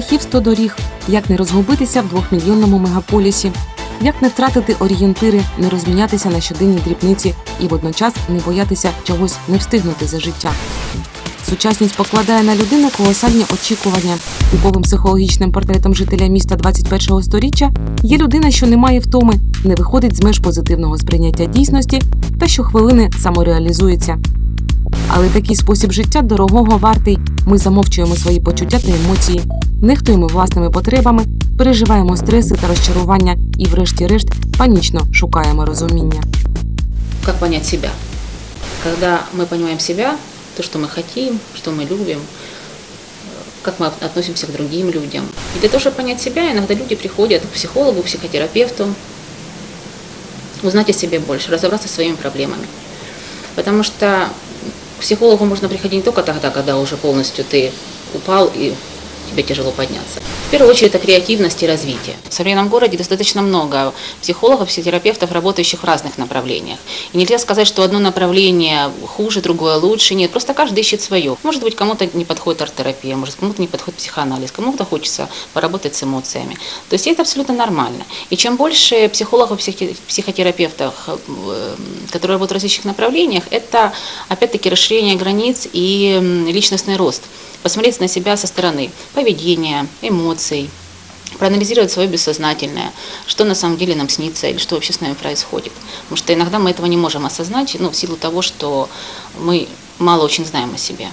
Сто шляхів, сто доріг. Як не розгубитися в двохмільйонному мегаполісі, як не втратити орієнтири, не розмінятися на щоденні дрібниці і водночас не боятися чогось не встигнути за життя. Сучасність покладає на людину колосальні очікування. Типовим психологічним портретом жителя міста 21-го сторіччя є людина, що не має втоми, не виходить з меж позитивного сприйняття дійсності та щохвилини самореалізується. Але такий спосіб життя дорогого вартий. Ми замовчуємо свої почуття та емоції, нехтуємо власними потребами, переживаємо стреси та розчарування і, врешті-решт, панічно шукаємо розуміння. Как понять себя? Когда мы понимаем себя, то, что мы хотим, что мы любим, э, как мы относимся к другим людям. И для того, чтобы понять себя, иногда люди приходят к психологу, психотерапевту, узнать о себе больше, разобраться со своими проблемами. Потому что к психологу можно приходить не только тогда, когда уже полностью ты упал и тебе тяжело подняться. В первую очередь это креативность и развитие. В современном городе достаточно много психологов, психотерапевтов, работающих в разных направлениях. И нельзя сказать, что одно направление хуже, другое лучше. Нет, просто каждый ищет свое. Может быть, кому-то не подходит арт-терапия, может, кому-то не подходит психоанализ, кому-то хочется поработать с эмоциями. То есть это абсолютно нормально. И чем больше психологов, психотерапевтов, э, которые работают в различных направлениях, это опять-таки расширение границ и личностный рост. Посмотреть на себя со стороны поведения, эмоций, проанализировать свое бессознательное, что на самом деле нам снится или что вообще с нами происходит. Потому что иногда мы этого не можем осознать, ну, в силу того, что мы мало очень знаем о себе.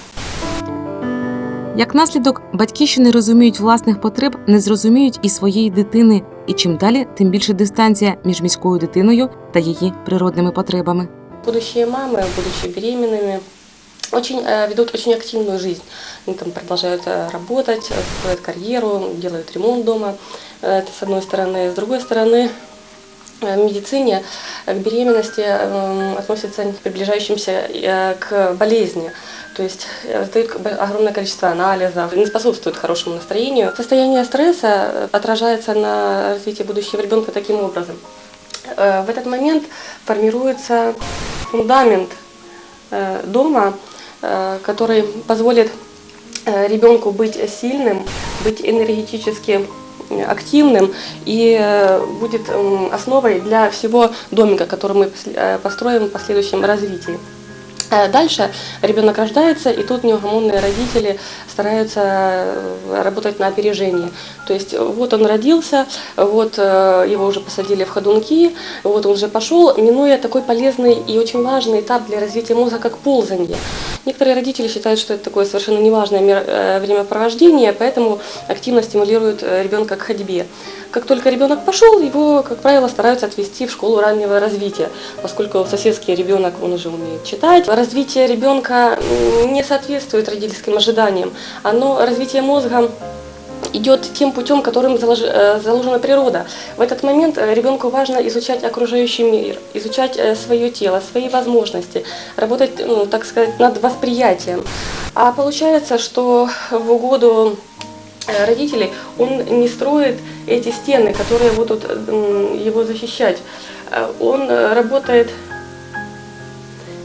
Як наслідок, батьки, що не розуміють власних потреб, не зрозуміють і своєї дитини, і чим далі, тим більше дистанція між міською дитиною та її природними потребами. Будущие мамы, будучи беременными, очень, э, ведут очень активную жизнь. Они там продолжают э, работать, э, строят карьеру, делают ремонт дома. Это с одной стороны. С другой стороны, в медицине к беременности э, относятся к приближающимся к болезни. То есть бы огромное количество анализов, не способствует хорошему настроению. Состояние стресса отражается на развитии будущего ребенка таким образом. В этот момент формируется фундамент дома, который позволит э, ребенку быть сильным, быть энергетически э, активным и э, будет основой для всего домика, который мы пос- э, построим в последующем развитии. Э, Дальше ребенок рождается, и тут неугомонные родители стараются э, работать на опережение. То есть э, вот он родился, вот э, его уже посадили в ходунки, вот он уже пошел, минуя такой полезный и очень важный этап для развития мозга, как ползание. Некоторые родители считают, что это такое совершенно неважное времяпровождение, поэтому активно стимулируют ребенка к ходьбе. Как только ребенок пошел, его, как правило, стараются отвести в школу раннего развития, поскольку соседский ребенок, он уже умеет читать. Развитие ребенка не соответствует родительским ожиданиям. Оно, развитие мозга идет тем путем, которым э, заложена природа. В этот момент э, ребенку важно изучать окружающий мир, изучать э, свое тело, свои возможности, работать, ну, так сказать, над восприятием. А получается, что в угоду родителей он не строит эти стены, которые будут его защищать. Он работает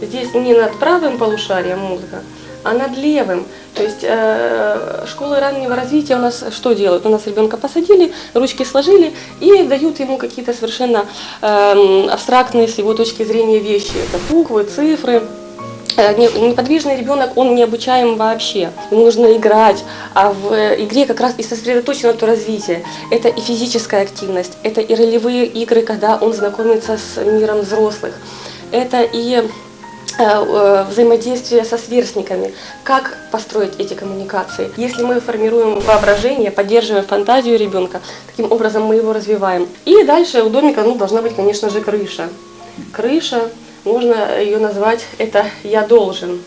здесь не над правым полушарием мозга, а над левым. То есть э, школы раннего развития у нас что делают? У нас ребенка посадили, ручки сложили и дают ему какие-то совершенно э, абстрактные с его точки зрения вещи. Это буквы, цифры. Э, не- Неподвижный ребенок, он не обучаем вообще. Ему нужно играть, а в э, игре как раз и сосредоточено то развитие. Это и физическая активность, это и ролевые игры, когда он знакомится с миром взрослых. Это и э, э, взаимодействие со сверстниками, как построить эти коммуникации. Если мы формируем воображение, поддерживаем фантазию ребенка, таким образом мы его развиваем. И дальше у домика ну, должна быть, конечно же, крыша. Крыша, можно ее назвать это «я должен».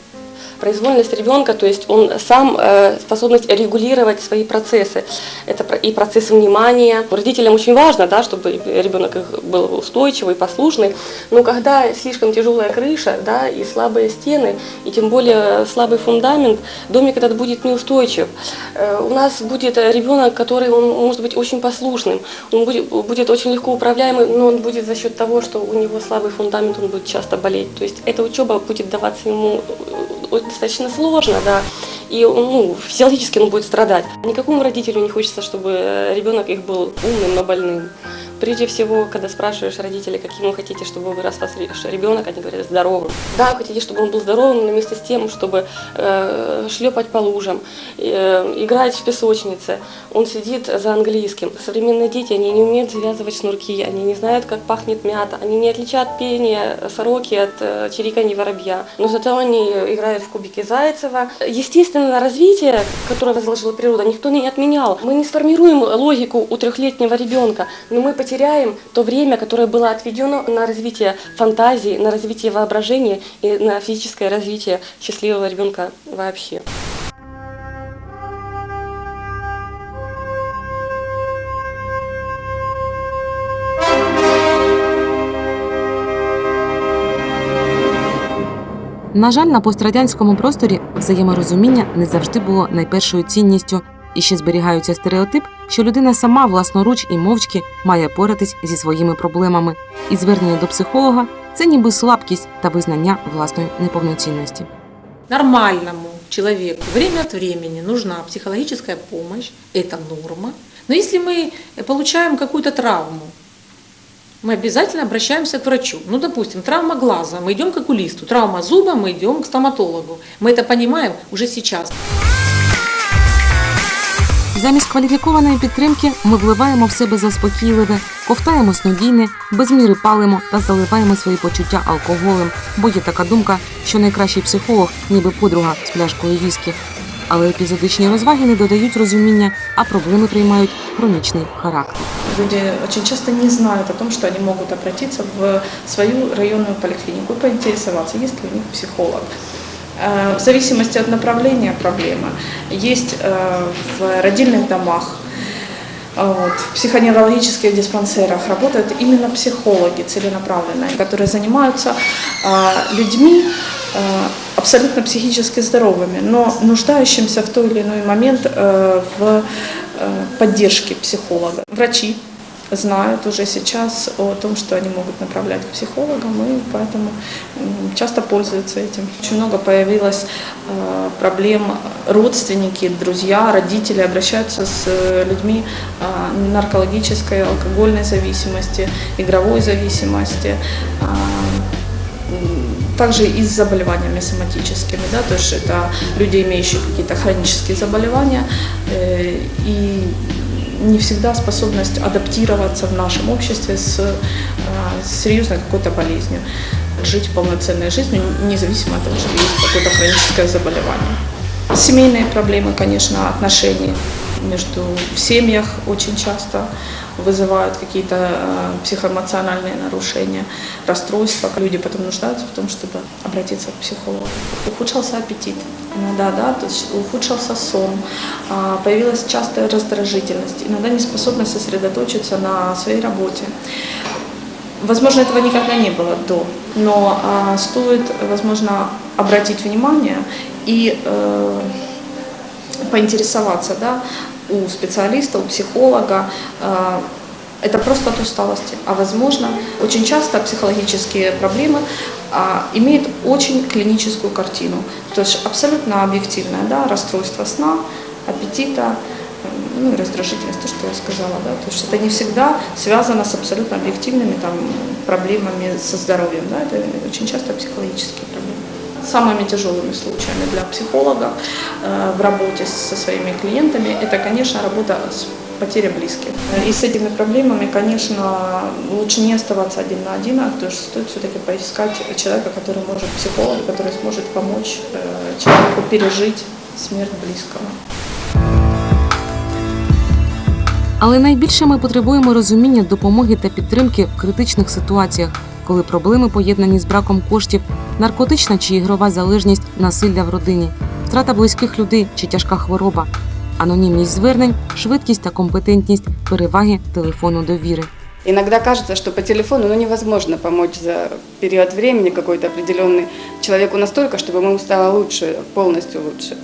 Произвольность ребенка, то есть он сам э, способность регулировать свои процессы. Это и процесс внимания. Родителям очень важно, да, чтобы ребенок был устойчивый, послушный. Но когда слишком тяжелая крыша, да, и слабые стены, и тем более слабый фундамент, домик этот будет неустойчив. Э, У нас будет ребенок, который он может быть очень послушным, он будет, будет очень легко управляемый, но он будет за счет того, что у него слабый фундамент, он будет часто болеть. То есть эта учеба будет даваться ему достаточно сложно, да, и ну, физиологически он будет страдать. Никакому родителю не хочется, чтобы э, ребенок их был умным, но больным. Прежде всего, когда спрашиваешь родителей, каким вы хотите, чтобы вырос ваш ребенок, они говорят здоровым. Да, хотите, чтобы он был здоровым, но вместе с тем, чтобы э, шлепать по лужам, э, играть в песочнице. Он сидит за английским. Современные дети, они не умеют завязывать шнурки, они не знают, как пахнет мята, они не отличают пение сороки от э, чириканья воробья. Но зато они играют в кубики Зайцева. Естественное развитие, которое возложила природа, никто не отменял. Мы не сформируем логику у трехлетнего ребенка, но мы потеряем то время, которое было отведено на развитие фантазии, на развитие воображения и на физическое развитие счастливого ребенка вообще. На жаль, на пострадянському просторі взаєморозуміння не завжди було найпершою цінністю, і ще зберігаються стереотип, що людина сама власноруч і мовчки має поратись зі своїми проблемами, і звернення до психолога це ніби слабкість та визнання власної неповноцінності. Нормальному человеку время от времени нужна психологическая помощь, это норма. Но если мы получаем какую-то травму, мы обязательно обращаемся к врачу. Ну, допустим, травма глаза, мы идем к окулисту, травма зуба, мы идем к стоматологу. Мы это понимаем уже сейчас. Замість кваліфікованої підтримки ми вливаємо в себе заспокійливе, ковтаємо снодійне, без міри палимо та заливаємо свої почуття алкоголем, бо є така думка, що найкращий психолог, ніби подруга з пляшкою віскі. Але епізодичні розваги не додають розуміння, а проблеми приймають хронічний характер. Люди очень часто не знают о том, что они могут обратиться в свою районную поликлинику и поинтересоваться, есть ли у них психолог. Э, В зависимости от направления проблемы есть э, в родильных домах, а вот, в психоневрологических диспансерах работают именно психологи целенаправленные, которые занимаются людьми абсолютно психически здоровыми, но нуждающимся в той или иной момент э, в э, поддержке психолога. Врачи знают уже сейчас о том, что они могут направлять к психологам, и поэтому часто пользуются этим. Очень много появилось э, проблем, родственники, друзья, родители обращаются с э, людьми э, наркологической, алкогольной зависимости, игровой зависимости, а, также и с заболеваниями соматическими, да, то есть это люди, имеющие какие-то хронические заболевания, э, и не всегда способность адаптироваться в нашем обществе с э, серьезной какой-то болезнью, жить полноценной жизнью, независимо от того, что есть какое-то хроническое заболевание. Семейные проблемы, конечно, отношения между в семьях очень часто вызывают какие-то э, психоэмоциональные нарушения, расстройства. Люди потом нуждаются в том, чтобы обратиться к психологу. Ухудшался аппетит, иногда, да, то есть ухудшился сон, а, появилась частая раздражительность, иногда неспособность сосредоточиться на своей работе. Возможно, этого никогда не было до, но а, стоит, возможно, обратить внимание и э, поинтересоваться, да, у специалиста, у психолога. э, Это просто от усталости. А возможно, очень часто психологические проблемы а, имеют очень клиническую картину. То есть абсолютно объективное, да, расстройство сна, аппетита, м, ну и раздражительность, то, что я сказала, да, то есть это не всегда связано с абсолютно объективными там проблемами со здоровьем, да, это очень часто психологические проблемы Самыми тяжелыми случаями для психолога э, в работе со своими клиентами это, конечно, работа с потеря близких. И с этими проблемами, конечно, лучше не оставаться один на один, а то есть стоит все-таки поискать человека, который может, психолога, который сможет помочь э, человеку пережить смерть близкого. Але найбільше ми потребуємо розуміння, допомоги та підтримки в критичних ситуаціях, Коли проблеми поєднані з браком коштів, наркотична чи ігрова залежність, насилля в родині, втрата близьких людей чи тяжка хвороба, анонімність звернень, швидкість та компетентність, переваги телефону довіри. Иногда кажется, что по телефону ну, невозможно помочь за период времени какой-то определенный человеку настолько, чтобы ему стало лучше, полностью лучше.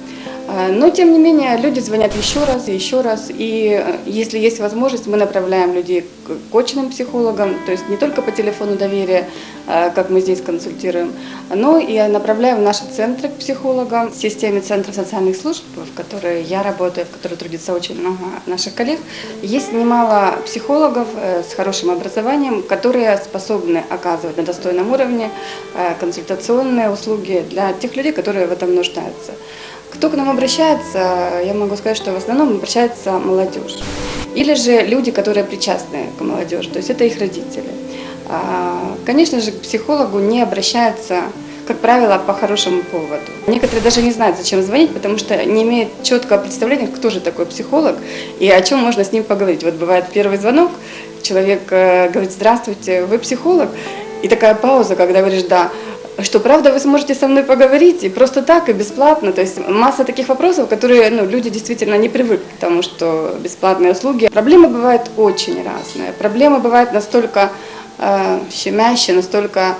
А, Но, тем не менее, люди звонят еще раз и еще раз. И э, если есть возможность, мы направляем людей к очным психологам, то есть не только по телефону доверия, как мы здесь консультируем, но и направляем в наши центры к психологам. В системе Центра социальных служб, в которой я работаю, в которой трудится очень много наших коллег, есть немало психологов э, с хорошим образованием, которые способны оказывать на достойном уровне э, консультационные услуги для тех людей, которые в этом нуждаются. Кто к нам обращается, я могу сказать, что в основном обращается молодежь. Или же люди, которые причастны к молодежи, то есть это их родители. А, Конечно же, к психологу не обращаются, как правило, по хорошему поводу. Некоторые даже не знают, зачем звонить, потому что не имеют четкого представления, кто же такой психолог и о чем можно с ним поговорить. Вот бывает первый звонок, человек э, говорит, здравствуйте, вы психолог? И такая пауза, когда говоришь, да, что правда вы сможете со мной поговорить и просто так, и бесплатно. То есть масса таких вопросов, которые ну, люди действительно не привыкли к тому, что бесплатные услуги. Проблемы бывают очень разные. Проблемы бывают настолько щемящие, настолько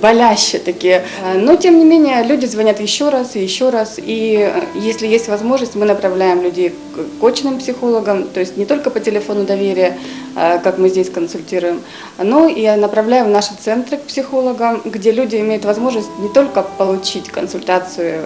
болящие такие. Э, Но, тем не менее, люди звонят еще раз и еще раз. И э, если есть возможность, мы направляем людей к очным психологам, то есть не только по телефону доверия, э, как мы здесь консультируем, но и направляем в наши центры к психологам, где люди имеют возможность не только получить консультацию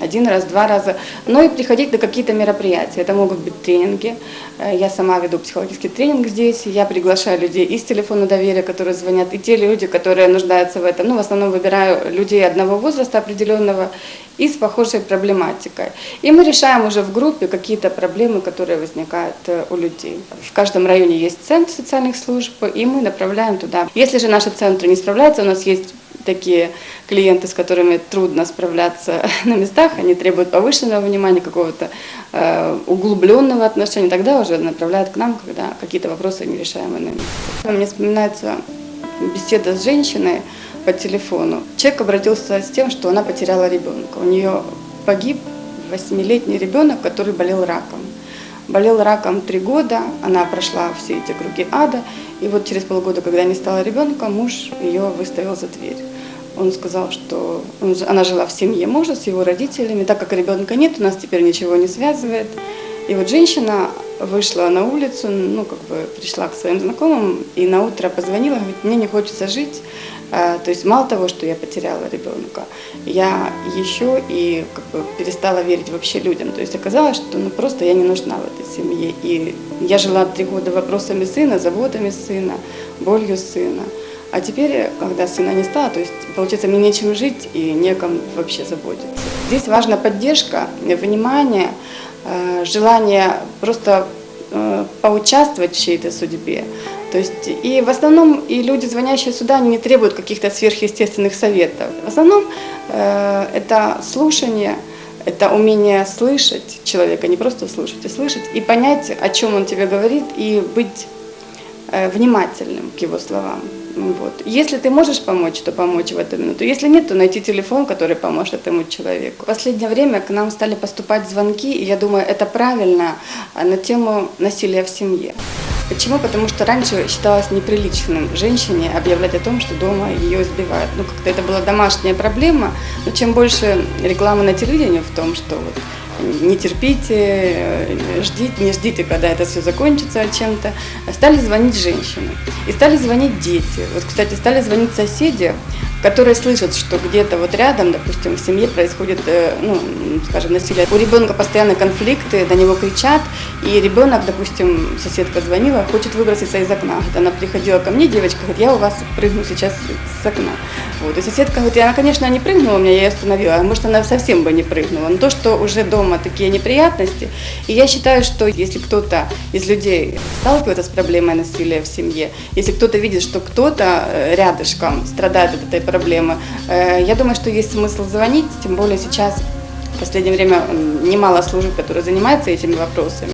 один раз, два раза, но и приходить на какие-то мероприятия. Это могут быть тренинги. Э, Я сама веду психологический тренинг здесь, я приглашаю людей из телефона доверия, которые звонят, и те люди, которые нуждаются в этом. Ну, в основном выбираю людей одного возраста определенного и с похожей проблематикой. И мы решаем уже в группе какие-то проблемы, которые возникают э, у людей. В каждом районе есть центр социальных служб, и мы направляем туда. Если же наши центры не справляются, у нас есть такие клиенты, с которыми трудно справляться на местах, они требуют повышенного внимания, какого-то э, углубленного отношения, тогда уже направляют к нам, когда какие-то вопросы нерешаемые на месте. Мне вспоминается беседа с женщиной по телефону. Человек обратился с тем, что она потеряла ребенка. У нее погиб восьмилетний ребенок, который болел раком. Болел раком три года, она прошла все эти круги ада, и вот через полгода, когда не стала ребенка, муж ее выставил за дверь. Он сказал, что он она жила в семье мужа с его родителями, так как ребенка нет, у нас теперь ничего не связывает. И вот женщина вышла на улицу, ну, как бы пришла к своим знакомым и на утро позвонила, говорит, мне не хочется жить. А, То есть мало того, что я потеряла ребенка, я еще и как бы перестала верить вообще людям. То есть оказалось, что ну, просто я не нужна в этой семье. И я жила три года вопросами сына, заботами сына, болью сына. А теперь, когда сына не стало, то есть, получается, мне нечем жить и неком вообще заботиться. Здесь важна поддержка, внимание, э, желание просто э, поучаствовать в чьей-то судьбе. То есть и в основном и люди, звонящие сюда, они не требуют каких-то сверхъестественных советов. В основном э, это слушание, это умение слышать человека, не просто слушать, а слышать и понять, о чем он тебе говорит, и быть э, внимательным к его словам. Вот. Если ты можешь помочь, то помочь в эту минуту. Если нет, то найти телефон, который поможет этому человеку. В последнее время к нам стали поступать звонки, и я думаю, это правильно, а, на тему насилия в семье. Почему? Потому что раньше считалось неприличным женщине объявлять о том, что дома ее избивают. Ну, как-то это была домашняя проблема, но чем больше рекламы на телевидении в том, что вот не терпите, э, ждите, не ждите, когда это все закончится чем-то. Стали звонить женщины. И стали звонить дети. Вот, кстати, стали звонить соседи, которые слышат, что где-то вот рядом, допустим, в семье происходит, э, ну, скажем, насилие. У ребенка постоянно конфликты, на него кричат, и ребенок, допустим, соседка звонила, хочет выброситься из окна. Она приходила ко мне, девочка, говорит, я у вас прыгну сейчас с окна. Вот. И соседка говорит, она, конечно, не прыгнула меня, я ее остановила, а может, она совсем бы не прыгнула. Но то, что уже дома такие неприятности, и я считаю, что если кто-то из людей сталкивается с проблемой насилия в семье, если кто-то видит, что кто-то э, рядышком страдает от этой проблемы, э, я думаю, что есть смысл звонить, тем более сейчас в последнее время немало служб, которые занимаются этими вопросами.